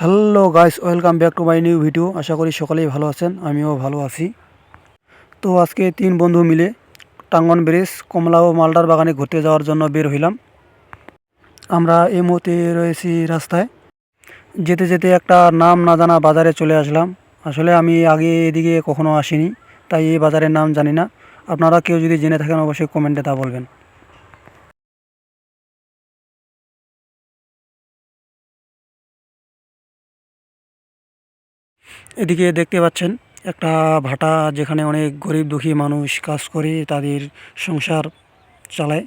Hello guys welcome back to my new video আশা করি সকলেই ভালো আছেন, আমিও ভালো আছি। তো আজকে তিন বন্ধু মিলে টাঙ্গন ব্রিজ, কমলা ও মালদার বাগানে ঘুরতে যাওয়ার জন্য বের হইলাম। আমরা এই মুহূর্তে রয়েছি রাস্তায়। যেতে যেতে একটা নাম না জানা বাজারে চলে আসলাম। আসলে আমি আগে এদিকে কখনো আসিনি, তাই এই বাজারের নাম জানি না। আপনারা কেউ যদি জেনে থাকেন, অবশ্যই কমেন্টে তা বলবেন। এদিকে দেখতে পাচ্ছেন, একটা ভাটা যেখানে অনেক গরিব দুঃখী মানুষ কাজ করে তাদের সংসার চালায়।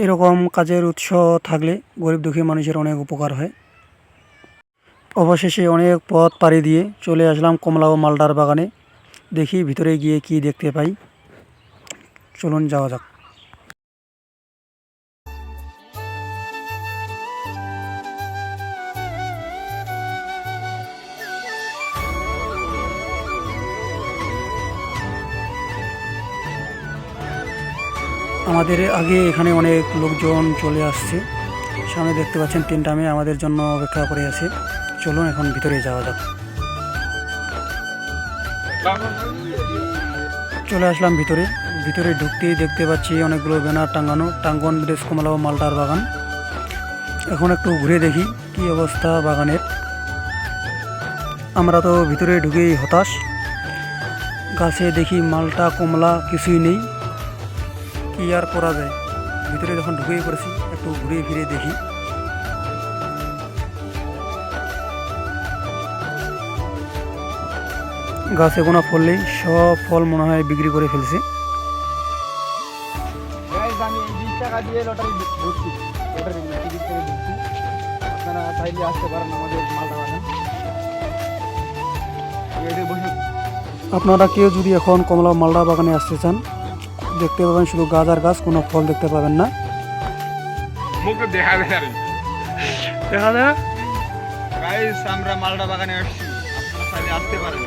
এরকম কাজের উৎস থাকলে গরিব দুঃখী মানুষের অনেক উপকার হয়। অবশেষে অনেক পথ পাড়ি দিয়ে চলে আসলাম কমলা ও মালদার বাগানে। দেখি ভিতরে গিয়ে কি দেখতে পাই। চলুন যাওয়া যাক। আমাদের আগে এখানে অনেক লোকজন চলে আসছে। সামনে দেখতে পাচ্ছেন তিনটা মেয়ে আমাদের জন্য অপেক্ষা করে আছে। চলুন এখন ভিতরে যাওয়া যাক। চলে আসলাম ভিতরে। ভিতরে ঢুকতেই দেখতে পাচ্ছি অনেকগুলো ব্যানার টাঙ্গানো টাঙ্গন ব্রিজ কমলা ও মালটার বাগান। এখন একটু ঘুরে দেখি কি অবস্থা বাগানের। আমরা তো ভিতরে ঢুকেই হতাশ। গাছে দেখি মালটা, কমলা, কিছুই নেই। কি আর করা যায়? ভিতরে যখন ঢুকেই পড়েছি একটু ঘুরে ফিরে দেখি। গাছে কোনো ফল নেই সব ফল মনে হয় বিক্রি করে ফেলছে। চাইলে আসতে পারেন আমাদের মালদা বাগান আপনারা কেউ যদি এখন কমলা মালদা বাগানে আসতে চান দেখতে পাবেন শুধু গাছ আর গাছ কোনো ফল দেখতে পাবেন না। মুখ দেখা যায় দেখা যায়? আমরা মালদা বাগানে আসছি। আপনারা আসতে পারেন।